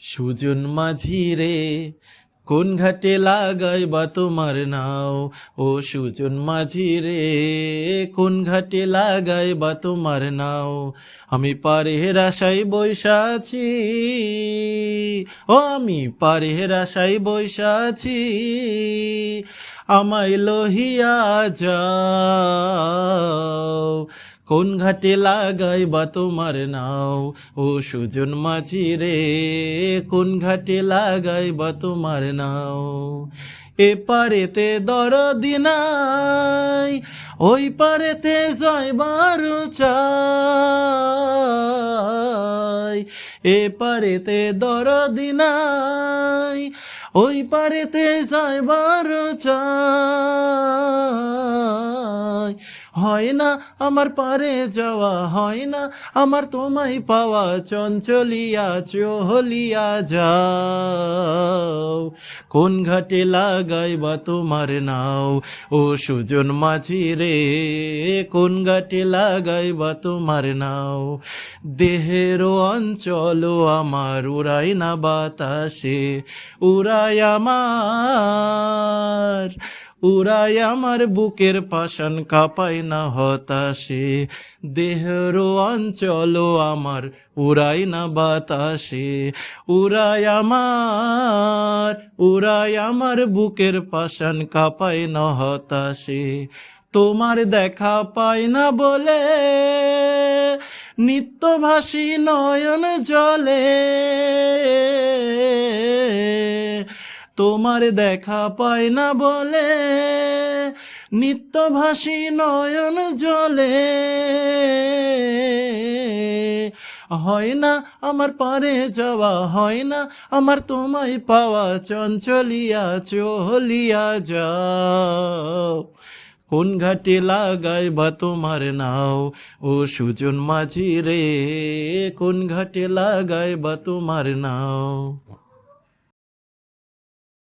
সুজন মাঝি রে, কোন ঘাটে লাগাই বা তোমার নাও? ও সুজন মাঝি রে, কোন ঘাটে লাগাই বা তোমার নাও? আমি পারে হেরাশাই বৈশাছি ও আমি পারে হেরাশাই বৈশা আছি। আমায় লহিয়া যাও। কোন ঘাটে লাগাই বা তোমার নাও? ও সুজন মাঝি রে, কোন ঘাটে লাগাই বা তোমার নাও? এ পারেতে দরদি নাই, ওই পারেতে যাইবার চাই। এ পারেতে দরদি নাই ওই পারেতে যাইবার চাই হয় না আমার পারে যাওয়া, হয় না আমার তোমায় পাওয়া, চঞ্চলিয়া, চহলিয়া যাও। কোন ঘাটে লাগাই বা তোমার নাও? ও সুজন মাঝি রে, কোন ঘাটে লাগাই বা তোমার নাও? দেহের অঞ্চল আমার উড়াই না বাতাসে উড়াই আমার। উড়াই আমার বুকের পাশান কাপাই না হতাশে। দেহের অঞ্চল আমার উড়াই না বাতাসে। উড়াই আমার উড়াই আমার বুকের পাশান কাপাই না হতাশে। তোমার দেখা পাই না বলে, নিত্যভাষী নয়ন জলে। তোমার দেখা পায় না বলে নিত্যভাসী নয়ন জলে। হয় না আমার পারে যাওয়া, হয় না আমার তোমায় পাওয়া, চঞ্চলিয়া চহলিয়া যাও। কোন ঘাটে লাগাই বা তোমার নাও, ও সুজন মাঝি রে, কোন ঘাটে লাগাই বা তোমার নাও।